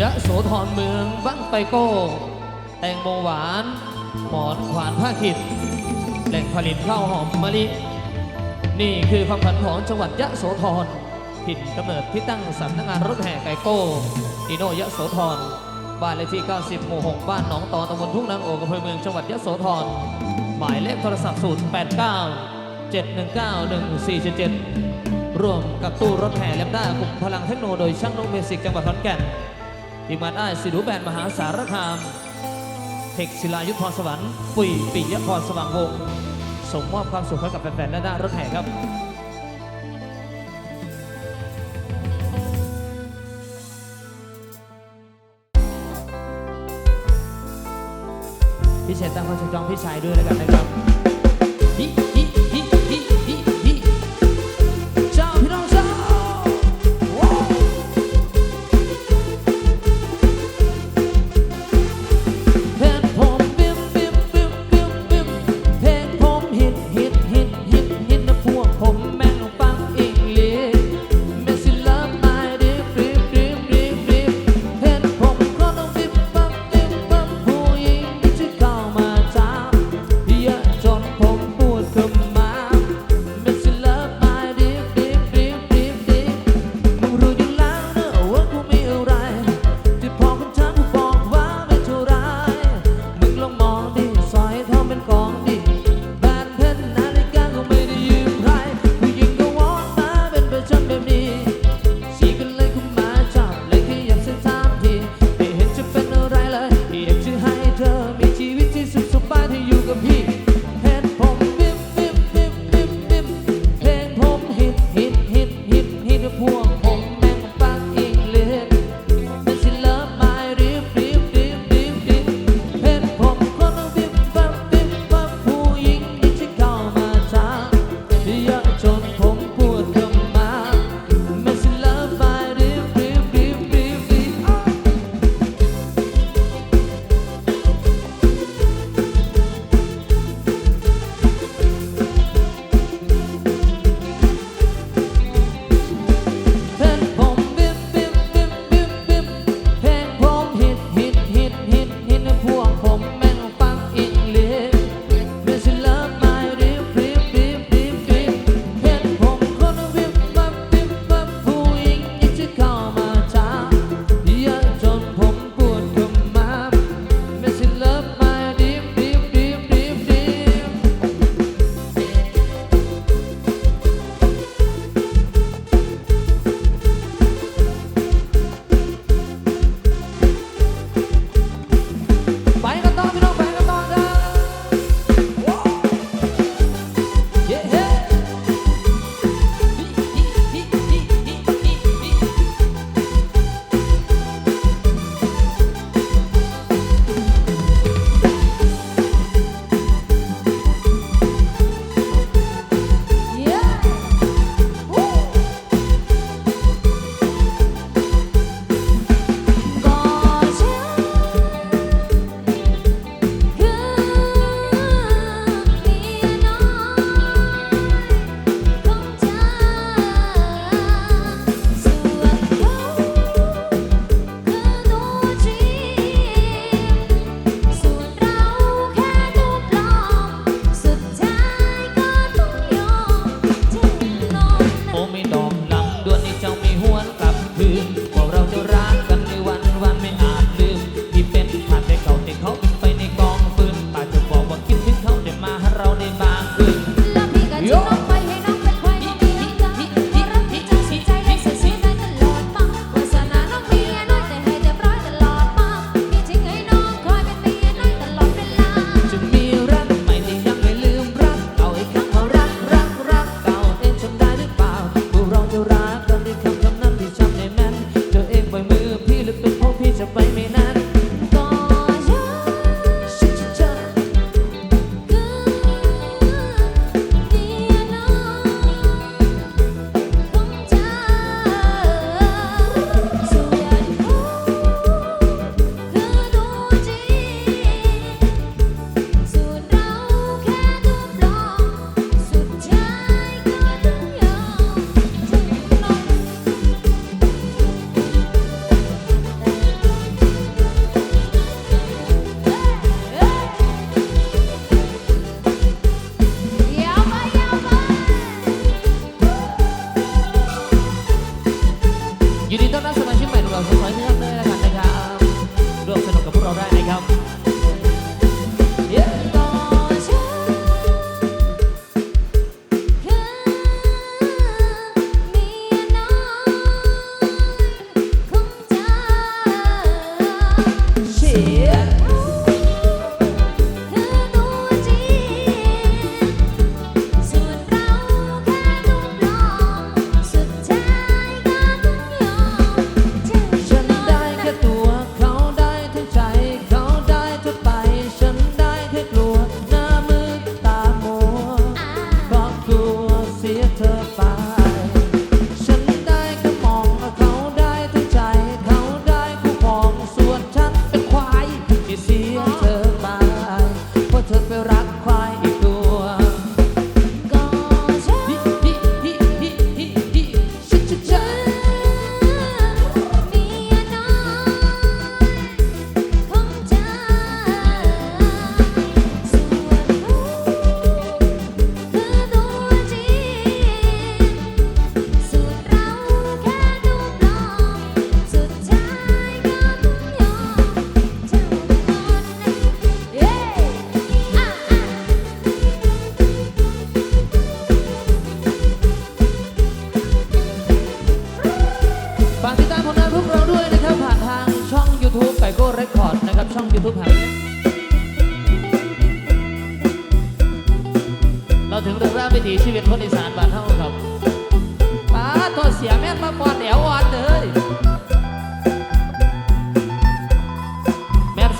ยะโสธรเมืองบ้างไฟโก้ แตงโมหวานหมอนขวานผ้าขิด แหล่งผลิตข้าวหอมมะลิ นี่คือความฝันของจังหวัดยะโสธรถิ่นกำเนิดที่ตั้งสำนักงานรถแห่ไก่โก้อิโนยะโสธรบ้านเลขที่ 90 หมู่ 6 บ้านหนองตอตำบลทุ่งนางโอกอำเภอเมืองจังหวัดยะโสธรหมายเลขโทรศัพท์ 089 719 1477 ร่วมกับตู้รถแห่แลมด้ากลุ่มพลังเทคโนโดยช่างนกเมสิกจังหวัดขอนแก่น ทีมงานอ้ายสิรูแบนมหาสารคามเทคศิลายุทธพรสวรรค์ปุ๋ยปิยพรสว่างวงศ์ส่งมอบความสุขให้กับแฟนๆด้านหน้ารถแห่ครับพี่เชษตั้งความจองพี่ชายด้วยแล้วกันนะครับ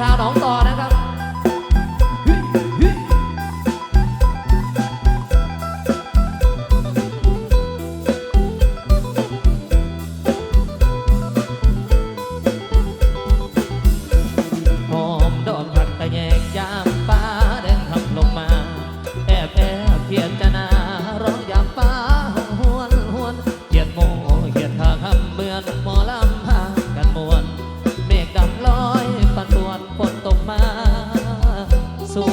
าวหนองตอ そう